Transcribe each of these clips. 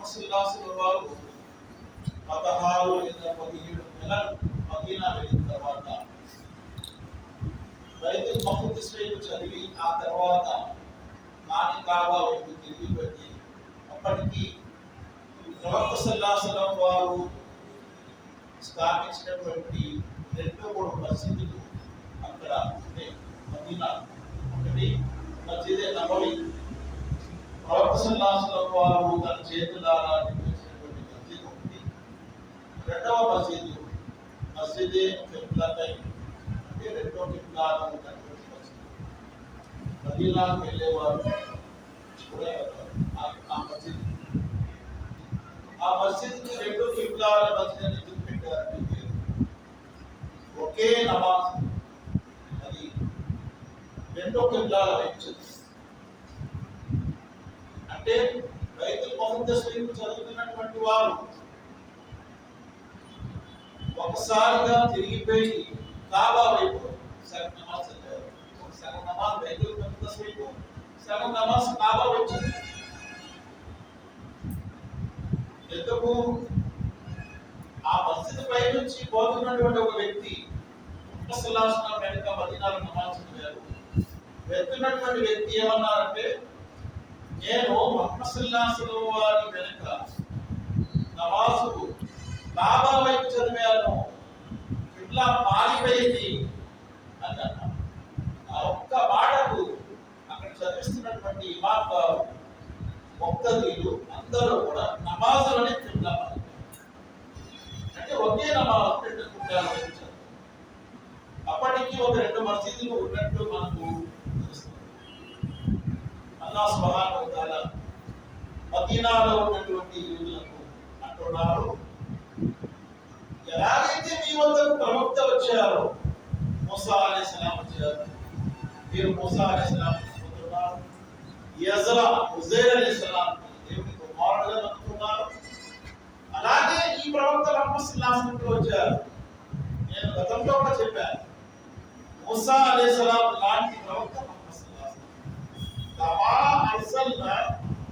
వారు పదహారు లేదా పదిహేడు నెలలు మదీనా వెళ్ళిన తర్వాత బైబిల్ మహమ్మద్ చదివి ఆ తర్వాత నాని కాబా వైపు తిరిగి పెట్టి అప్పటికి ప్రవక్త సల్లాసలం వారు స్థాపించినటువంటి రెండు మూడు మసీదులు అక్కడ మదీనాకు వెళ్ళేవారు కూడా ఆ- ఆ మసీదు ఆ మసీద్కి రెండు కిబ్లాల మసీద్ అని ఎందుకు పెట్టారంటే పేరు. ఒకే నమాజ్ అది రెండో కిబ్లాల వైపు చదివిస్తుంది అంటే రైతులు మొహమ్మద్ వైపు చదువుతున్నటువంటి వారు ఒకసారిగా తిరిగిపోయి కాబా వైపు సగం నమాజ్ చదివారు ఒక సగం నమాజ్ రైతులు మొహమ్మద్ వైపు సగం నమాజ్ వచ్చింది ఎందుకు? ఆ మస్జిద్ పై నుంచి పోతున్నటువంటి ఒక వ్యక్తి ముసలాసన వెనుక మదీనాలో నమాజ్ చదివారు వెళ్తున్నటువంటి వ్యక్తి ఏమన్నారంటే నేను మహమ్మసుల్లాసుల వారి వెనుక నమాజు బాబా వైపు చదివాను. ఇట్లా పారిపోయింది అని అన్నాడు ఆ ఒక్క మాటకు చదివిస్తున్నటువంటి ఇమాం గారు అందరూ కూడా నమాజులని కిబ్లా అంటే ఒకే నమాజ్ రెండు కిబ్లాలు అప్పటికి ఒక రెండు మసీదులు ఉన్నట్టు మనకు తెలుస్తుంది. అల్లా సుబ్హానహు మదీనాలో ఉన్నటువంటి యూదులకు అంటున్నారు ఎలాగైతే మీ వద్దకు ప్రవక్త వచ్చారో మూసా సలాం వచ్చారు. మీరు మూసా అనే సలాం యజ్రా ఉజైర్ అలైహిస్సలాం దేవుని కుమారుడుగా నమ్ముతున్నారు అలాగే ఈ ప్రవక్త ముహమ్మద్ సల్లల్లాహు అలైహి వసల్లం వచ్చారు నేను గతంలో కూడా చెప్పాను మూసా అలైహిస్సలాం లాంటి ప్రవక్త ముహమ్మద్ సల్లల్లాహు అలైహి వసల్లం కమా అర్సల్నా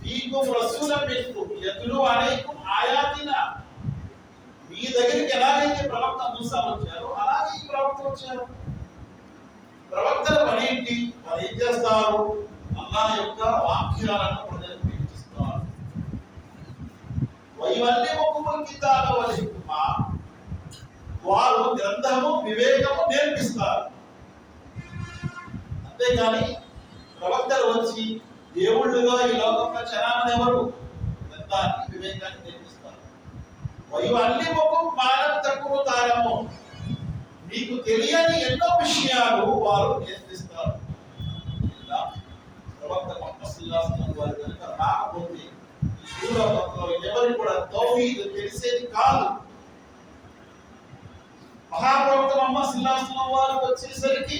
ఫీకుం రసూలం మిన్కుం యత్లు అలైకుం ఆయాతినా మీ దగ్గరికి ఎలాగైతే ప్రవక్త మూసా వచ్చారో అలాగే ఈ ప్రవక్త వచ్చారు ప్రవక్తల పని ఏంటి వారు ఏం చేస్తారు అల్లా యొక్క వాక్యాలను ప్రజలకు వినిపిస్తారు వైవల్లి ముక్కుముల కితాబ వలికుమా వారు గ్రంథము వివేకము నేర్పిస్తారు. అంతేగాని ప్రవక్తలు వచ్చి దేవుళ్ళుగా ఈ లోకంలో చరామని ఎవరు? గ్రంథాన్ని వివేకాన్ని నేర్పిస్తారు. వైవల్లి ముఖం మానం తక్కువ తారము మీకు తెలియని ఎన్నో విషయాలు వారు నేర్పిస్తారు ఇలా ప్రవక్త కనుక రాకపోతే ఈ ఎవరికి కూడా తౌహీద్ తెలిసేది కాదు మహాప్రవక్త ముహమ్మద్ సల్లల్లాహు వారు వచ్చేసరికి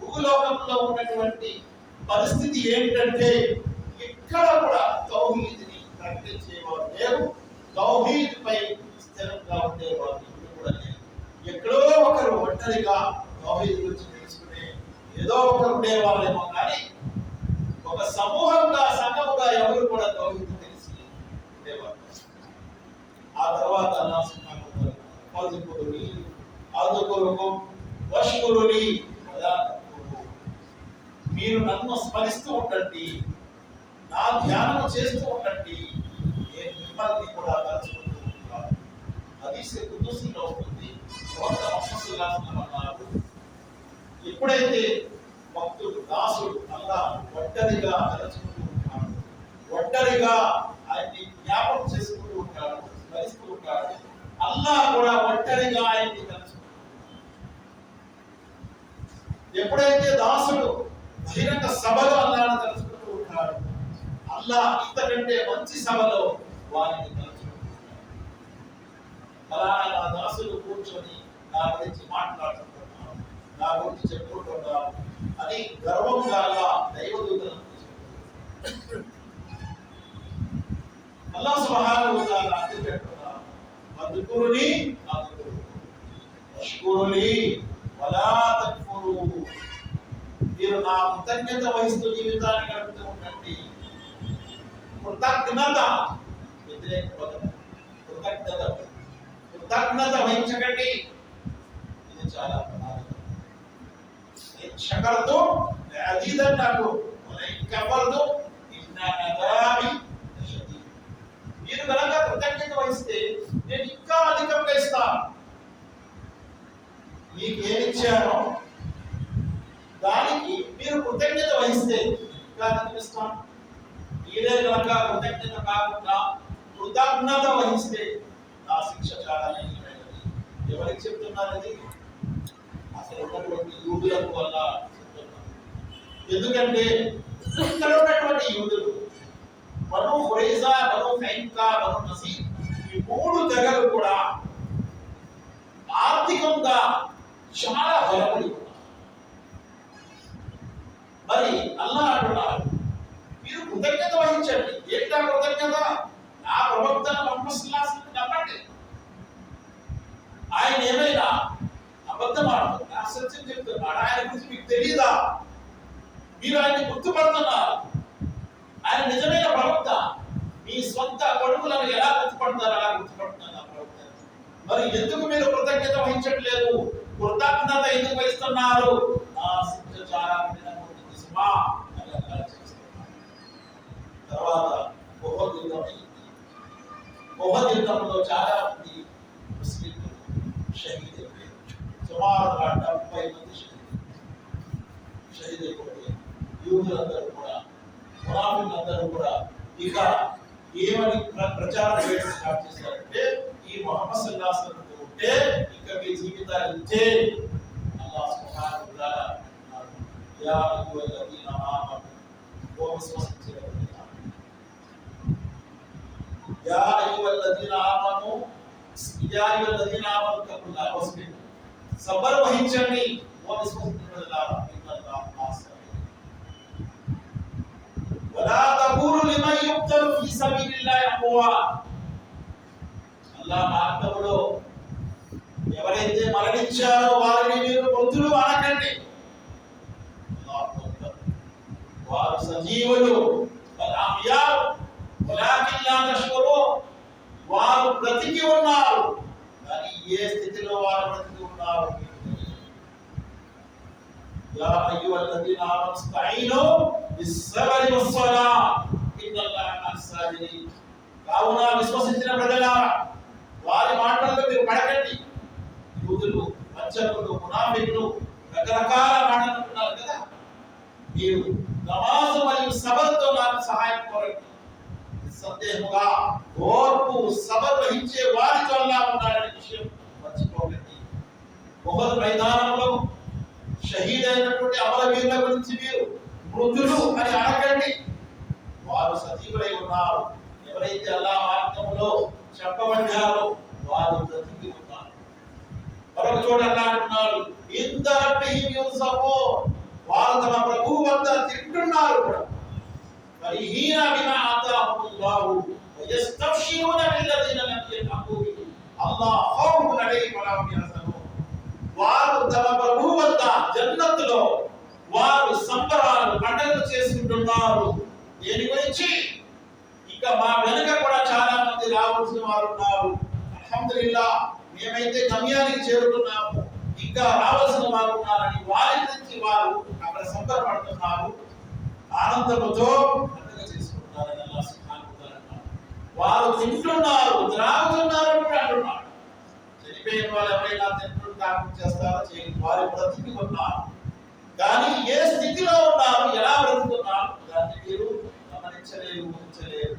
భూలోకంలో ఉన్నటువంటి పరిస్థితి ఏంటంటే ఎక్కడ కూడా తౌహీద్ని ప్రకటించేవారు లేరు తౌహీద్ పై స్థిరంగా ఉండేవారు ఇప్పుడు కూడా లేరు. ఎక్కడో ఒకరు ఒంటరిగా తౌహీద్ గురించి తెలుసుకునే ఏదో ఒకరు ఉండేవాళ్ళేమో కానీ ఒక సమూహంగా సంఘముగా ఎవరు కూడా తోగింది తెలిసి ఆ తర్వాత అల్లాహ్ సుబ్హానహు వ మీరు నన్ను స్మరిస్తూ ఉండండి నా ధ్యానం చేస్తూ ఉండండి నేను మిమ్మల్ని కూడా తలుచుకుంటూ ఉంటాను. హదీస్ కుదుసిలో ఉంటుంది ఎప్పుడైతే భక్తుడు దాసుడు అల్లా ఒంటరిగా తలుచుకుంటూ ఉంటాడు. ఒంటరిగా ఆయన్ని జ్ఞాపకం చేసుకుంటూ ఉంటాడు స్మరిస్తూ ఉంటాడు. అల్లా కూడా ఒంటరిగా ఆయన్ని తలుచుకుంటాడు. ఎప్పుడైతే దాసుడు బహిరంగ సభలో అల్లాను తలుచుకుంటూ ఉంటాడు అల్లా ఇంతకంటే మంచి సభలో వారిని తలుచుకుంటున్నాడు అలా నా దాసులు కూర్చొని నా గురించి మాట్లాడుకుంటున్నాను నా గురించి చెప్పుకుంటున్నాను అని గర్వం అల్లా దైవదూతలను అల్లా సుబ్హానహు వ తఆలా అంటున్నాడు మద్కురుని అద్కురు వలా తక్ఫురు. మీరు నా కృతజ్ఞత వహిస్తూ జీవితాన్ని గడుపుతూ ఉండండి. కృతజ్ఞత వ్యతిరేక పదం కృతజ్ఞత. కృతజ్ఞత వహించకండి. ఇది చాలా ప్రమాదం శకరతో అదీదని నాకు. కవ్వరదు ఇన్నామి మీరు కనుక కృతజ్ఞత వహిస్తే నేను ఇంకా అధికంగా ఇస్తాను. మీకు ఏమి ఇచ్చానో దానికి మీరు కృతజ్ఞత వహిస్తే ఇంకా అధికం ఇస్తాను. మీరే కనుక కృతజ్ఞత కాకుండా కృతజ్ఞత వహిస్తే నా శిక్ష చాలా ఎవరికి చెప్తున్నారు ఉన్నటువంటి యూదులకు వల్ల ఎందుకంటే ఇక్కడ ఉన్నటువంటి యూదులు మను హురైజా మను ఫైంకా మను నసీ ఈ మూడు తెగలు కూడా ఆర్థికంగా చాలా బలపడి ఉన్నారు మరి అల్లా అంటున్నారు మీరు కృతజ్ఞత వహించండి ఏంటా కృతజ్ఞత నా ప్రవక్తన మొహమ్మద్ నమ్మండి ఆయన ఏమైనా అబద్ధం ఆడుతుంది అసత్యం ఆయన గురించి మీకు తెలియదా మీరు ఆయన్ని గుర్తుపడుతున్నారు. ఆయన నిజమైన ప్రవక్త. మీ సొంత కొడుకులను ఎలా గుర్తుపడతారు? అలా గుర్తుపడుతున్నారు ప్రవక్త. మరి ఎందుకు మీరు కృతజ్ఞత వహించట్లేదు? కృతజ్ఞత ఎందుకు వహిస్తున్నారు? తర్వాత ఉహద్ చాలా మంది ముస్లింలు షహీద్ అయిపోయారు. సుమారుగా డెబ్బై మంది షహీద్ యూదులందరూ కూడా మునాఫికులందరూ కూడా ఇక ఏమని ప్రచారం చేయడం స్టార్ట్ చేశారంటే ఈ మొహమ్మద్ సల్లాహ్ ఉంటే ఇక మీ జీవితాలు ఇంతే అల్లాహ్ సుబ్హానహు వ యా ఆమను ఓ విశ్వసించిన యా ఆమను యా ఆమను సబర్ వహించండి ఓ విశ్వసించిన ولا تقولوا لمن يقتل في سبيل الله اموات అల్లా మార్గంలో ఎవరైతే మరణించారో వారిని మీరు మృతులు అనకండి అల్లాహు అక్బర్. వారు సజీవులు వల్-అహ్యా, వలాకిన్ లా తష్కురూన్. వారు బ్రతికి ఉన్నారు కానీ ఏ స్థితిలో వారు బ్రతికి ఉన్నారు يا أيها الذين آمنوا استعينوا بالصبر والصلاة. إن الله مع الصابرين. కావున విశ్వసించిన ప్రజలారా వారి మాటల్లో మీరు పడకండి. యూదులు వంచకులు మునాఫికులు రకరకాల మాటలు అంటున్నారు కదా. మీరు నమాజు మరియు సబర్తో నాకు సహాయం కోరండి. సందేహముగా ఓర్పు సబర్ వహించే వారితో అల్లా ఉన్నాడనే విషయం మర్చిపోకండి. మొహద్ మైదానంలో షహీద్ అయినటువంటి అమరవీరుల గురించి మీరు మృతులు అని అడగండి. వారు సజీవులై ఉన్నారు. ఎవరైతే అల్లా మార్గంలో చెప్పబడ్డారో వారు బ్రతికి ఉన్నారు. మరొక చోట అలా అంటున్నారు ఇంత యూసఫో వారు తమ ప్రభు వద్ద తింటున్నారు కూడా. మరి హీన బిమా ఆతాహుల్లాహు వయస్తబ్షిరూన బిల్లదీన లమ్ యల్హaqu అల్లాహ్ ఖౌఫున్ అలైహిం వలా వారు తమ ప్రభు వద్ద జన్నత్తులో వారు సంబరాలు పండుగలు చేసుకుంటున్నారు. దేని గురించి? ఇక మా వెనుక కూడా చాలా మంది రావాల్సిన వారు ఉన్నారు. అల్హమ్దులిల్లా మేమైతే గమ్యానికి చేరుకున్నాము. ఇంకా రావాల్సిన వారు ఉన్నారని వారి నుంచి వారు అక్కడ సంబరపడుతున్నారు. ఆనందముతో పండుగ చేసుకుంటున్నారని వారు తింటున్నారు త్రాగుతున్నారు అని అంటున్నారు చనిపోయిన వాళ్ళు ఎవరైనా తింటున్నారు? జ్ఞాపకం చేస్తారో చేయండి. వారి బ్రతికి ఉన్నారు కానీ ఏ స్థితిలో ఉన్నారు ఎలా బ్రతుకున్నారు దాన్ని మీరు గమనించలేరు ఊహించలేరు.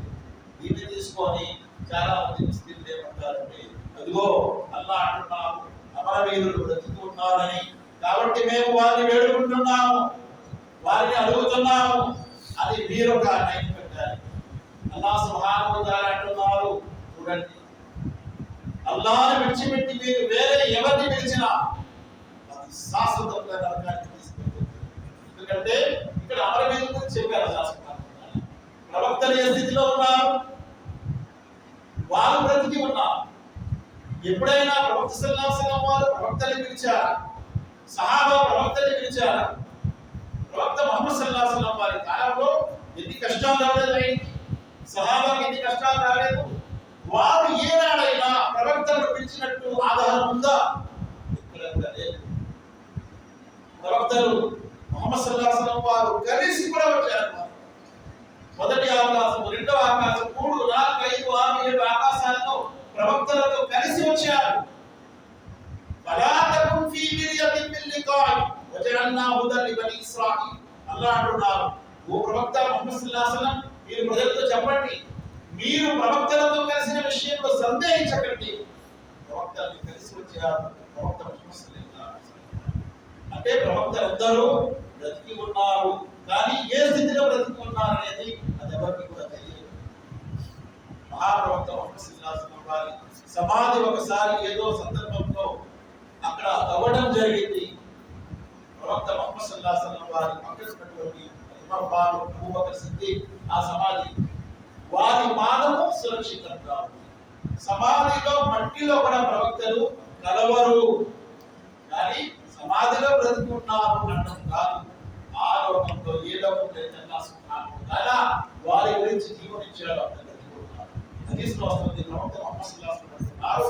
దీన్ని తీసుకొని చాలా మంది ముస్లింలు ఏమంటారంటే అదిగో అల్లా అంటున్నారు అమరవీరులు బ్రతికి ఉన్నారని కాబట్టి మేము వారిని వేడుకుంటున్నాము వారిని అడుగుతున్నాము. అది మీరు ఒక నైట్ పెట్టాలి. అల్లా సుహాను అంటున్నారు. చూడండి అల్లాని విడిచిపెట్టి మీరు వేరే ఎవరిని పిలిచినా అది శాశ్వతంగా నరకానికి తీసుకెళ్తుంది. ఎందుకంటే ఇక్కడ అమరవీరుల గురించి చెప్పారు శాస్త్రం ప్రవక్తలు ఏ స్థితిలో ఉన్నారు? వారు బ్రతికి ఉన్నారు. ఎప్పుడైనా ప్రవక్త సల్లల్లాహు వారు ప్రవక్తని పిలిచారు? సహాబా ప్రవక్తని పిలిచారు? ప్రవక్త మహమ్మద్ సల్లల్లాహు వారి కాలంలో ఎన్ని కష్టాలు రాలేదు సహాబాకి ఎన్ని కష్టాలు రాలేదు? వారు ఏనాడైనా ప్రవక్తలను పిలిచినట్టు ఆధారం ఉందా? ప్రవక్తలు మొహమ్మద్ వారు కలిసి కూడా వచ్చారు మొదటి ఆకాశం రెండవ ఆకాశం మూడు నాలుగు ఐదు ఆరు ఏడు ఆకాశాలతో ప్రవక్తలతో కలిసి వచ్చారు. ఓ ప్రవక్త మీరు చెప్పండి. మీరు ప్రవక్తలతో కలిసిన విషయంలో సందేహించకండి. ప్రవక్తల్ని కలిసి వచ్చారు ప్రవక్త ముహమ్మద్ అంటే ప్రవక్తలందరూ బ్రతికి ఉన్నారు. కానీ ఏ స్థితిలో బ్రతికి ఉన్నారు అనేది అది ఎవరికి కూడా తెలియదు. మహాప్రవక్త ముహమ్మద్ వారి సమాధి ఒకసారి ఏదో సందర్భంలో అక్కడ అవ్వడం జరిగింది. ప్రవక్త ముహమ్మద్ సల్లల్లాహు వారి పక్కన ఇమాం ఆ సమాధి వారి పాదము సురక్షితంగా సమాధిలో మట్టిలో కూడా ప్రవక్తలు కలవరు. కానీ సమాధిలో బ్రతికి అనడం కాదు. ఆ లోకంలో ఏ లోకం లేదన్నా సుఖాలు వారి గురించి జీవనిచ్చేలా అక్కడ బ్రతికి వస్తుంది ప్రవక్త సల్లల్లాహు అలైహి వసల్లం అన్నారు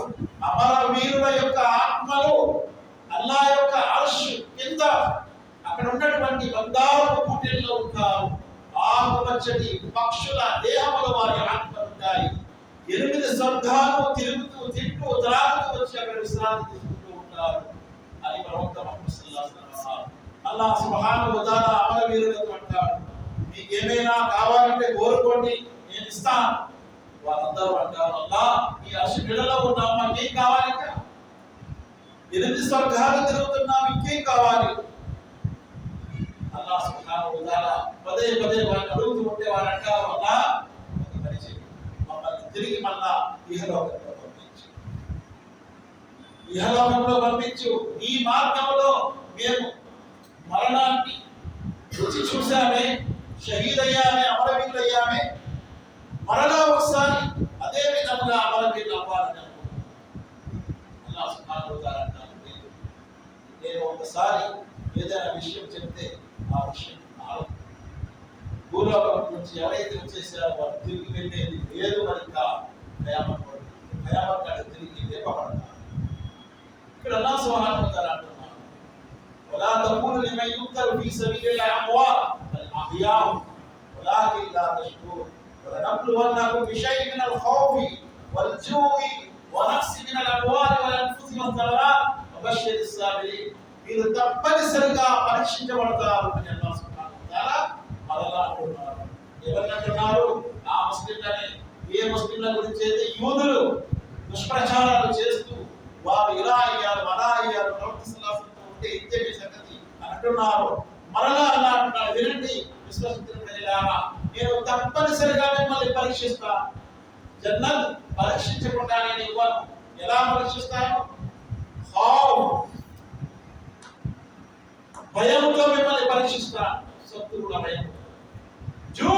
అమర వీరుల యొక్క ఆత్మలు అల్లా యొక్క అర్ష్ కింద అక్కడ ఉన్నటువంటి బంగారపు కుటీల్లో ఉంటారు ఆకుపచ్చటి పక్షుల దేహముల వారి ఆత్మలుంటాయి ఎనిమిది స్వర్గాలు తిరుగుతూ తింటూ త్రాగుతూ వచ్చి అక్కడ విశ్రాంతి తీసుకుంటూ ఉంటారు. అని ప్రవక్త అల్లా సల్లల్లాహు ఉదాహరణ వసల్లం. వీరులకు అంటాడు. మీకు ఏమైనా కావాలంటే కోరుకోండి నేను ఇస్తాను. వారందరూ అంటారు అల్లా ఈ అసలు నీడలో ఉన్నాం మాకేం కావాలి? ఎనిమిది స్వర్గాలు తిరుగుతున్నాం ఇంకేం కావాలి? అల్లాహ్ సుబ్హానహు వ తఆలా పదే పదే వారిని అడుగుతూ ఉంటే వారు అంటారు అల్లా ఒక పని చేయి మమ్మల్ని తిరిగి మళ్ళా ఇహలోకంలో పంపించు ఇహలోకంలో పంపించు ఈ మార్గంలో మేము మరణాన్ని రుచి చూసామే షహీద్ అయ్యామే అమరవీరులు మరలా ఒకసారి అదే విధంగా అమరవీరులు అవ్వాలని అనుకుంటున్నాను అల్లాహ్ సుబ్హానహు వ తఆలా అంటారు నేను ఒకసారి ఏదైనా విషయం చెప్తే ఆ విషయం నాలో భూలోకం నుంచి ఎవరైతే వచ్చేసారో వారు తిరిగి వెళ్ళేది లేదు మరి ఇంకా భయామత్ భయామత్ కాడ తిరిగి లేపబడతారు ఇక్కడ అల్లాహ్ సుబ్హానహు వ తఆలా అంటున్నారు ولا تقولوا لمن يقتل في سبيل الله اموات بل احياء ولكن لا تشكرون ولنبلونكم بشيء من الخوف والجوع ونقص من الاموال والانفس والثمرات وبشر الصابرين మీరు తప్పనిసరిగా పరీక్షించబడతారు అని అల్లాహ్ మరలా అంటున్నారు ఎవరిని అంటున్నారు? ఆ ముస్లింలని ఏ ముస్లింల గురించి అయితే యూదులు దుష్ప్రచారాలు చేస్తూ వారు ఇలా అయ్యారు అలా అయ్యారు ప్రవక్త ఉంటే ఇంతే సంగతి అంటున్నారు. మరలా అలా అంటున్నారు. వినండి విశ్వసించిన ప్రజలారా నేను తప్పనిసరిగా మిమ్మల్ని పరీక్షిస్తా. జన్నత్ పరీక్షించకుండా నేను ఇవ్వను. ఎలా పరీక్షిస్తాను? భయంతో మిమ్మల్ని పరీక్షిస్తా శత్రువుల భయం. జూ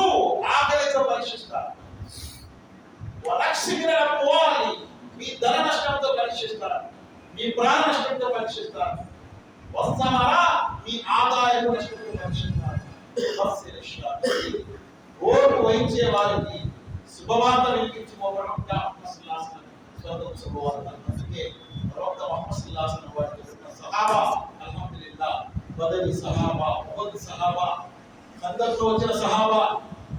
ఆకలితో పరీక్షిస్తా. వరక్షిగిన పోవాలి మీ ధన నష్టంతో పరీక్షిస్తారు మీ ప్రాణ నష్టంతో పరీక్షిస్తారు వస్తారా మీ ఆదాయం నష్టంతో పరీక్షిస్తారు ఓటు వహించే వారికి శుభవార్త వినిపించుకోవడం శుభవార్త అందుకే ప్రవక్త ముహమ్మద్ సల్లల్లాహు వారికి సహాబా మొదటి సహాబా మొదటి సహాబా ఖందక్లో వచ్చిన సహాబా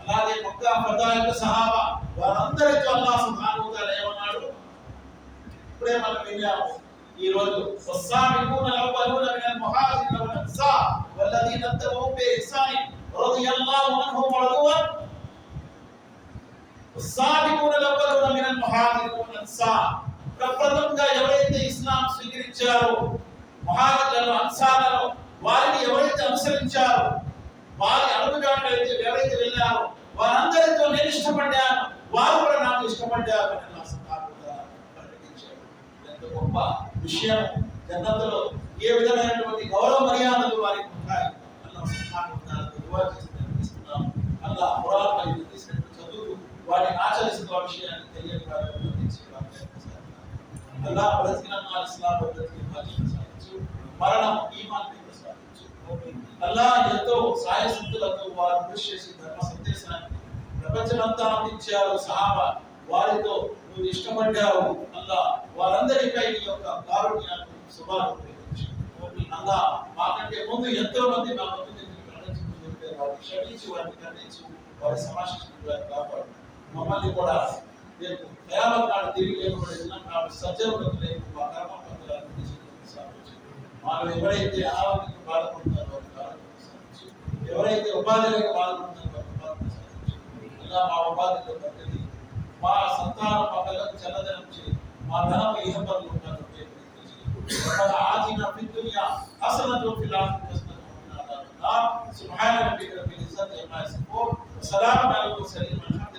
అలాగే మక్కా ఫతా యొక్క సహాబా వారందరికీ అల్లాహ్ సుబ్హానహు ఏమన్నాడు? ఇప్పుడే మనం విన్నాము. ఈ రోజు వస్సాబికూన అవ్వలూన మినల్ ముహాజిరిన వల్ అన్సార్ వల్లదీన తబవు బి ఇహ్సాన్ రదియల్లాహు అన్హుం వరదువన్ వస్సాబికూన అవ్వలూన మినల్ ముహాజిరిన ప్రప్రథమంగా ఎవరైతే ఇస్లాం స్వీకరించారో ముహాజిరులను అన్సార్లను వారిని ఎవరైతే అనుసరించారో వారి అడుగుజాడలైతే ఎవరైతే వెళ్ళారో వారందరితో నేను ఇష్టపడ్డాను వారు కూడా నాకు ఇష్టపడ్డారు అని నా ప్రకటించాడు ఎంత గొప్ప విషయం. జన్నతలో ఏ విధమైనటువంటి గౌరవ మర్యాదలు వారికి ఉంటాయి అల్లాహ్ సుబ్హానహు తీసినట్టు చదువు వాటిని ఆచరిస్తున్న విషయాన్ని తెలియని వారు బ్రతికిన ఇస్లాం బ్రతికి మరణం ఈ ప్రసాదించు అల్లా ఎంతో సాయశక్తులతో వారు కృషి చేసి ధర్మ సందేశాన్ని ప్రపంచమంతా అందించారు. సహాబా వారితో నువ్వు ఇష్టపడ్డావు. అల్లా వారందరిపై నీ యొక్క కారుణ్యాన్ని శుభాలు అల్లా మాకంటే ముందు ఎంతో మంది మా ముందు వారిని క్షమించి వారిని ఖండించు వారి సమాజంగా కాపాడు. మమ్మల్ని కూడా రేపు కేవలం నాడు తిరిగి లేకపోయినా నాడు సజ్జనులకు రేపు మా కర్మ పత్రాలు వాళ్ళు ఎవరైతే ఆరోగ్యం బాధపడుతున్నారో ఎవరైతే ఉపాధిలోకి రాలుతుందో చెల్లదనించి మా ధనం ఈ ఆదిన పిత్య అసల తోటి సదా సరి మహాత్మ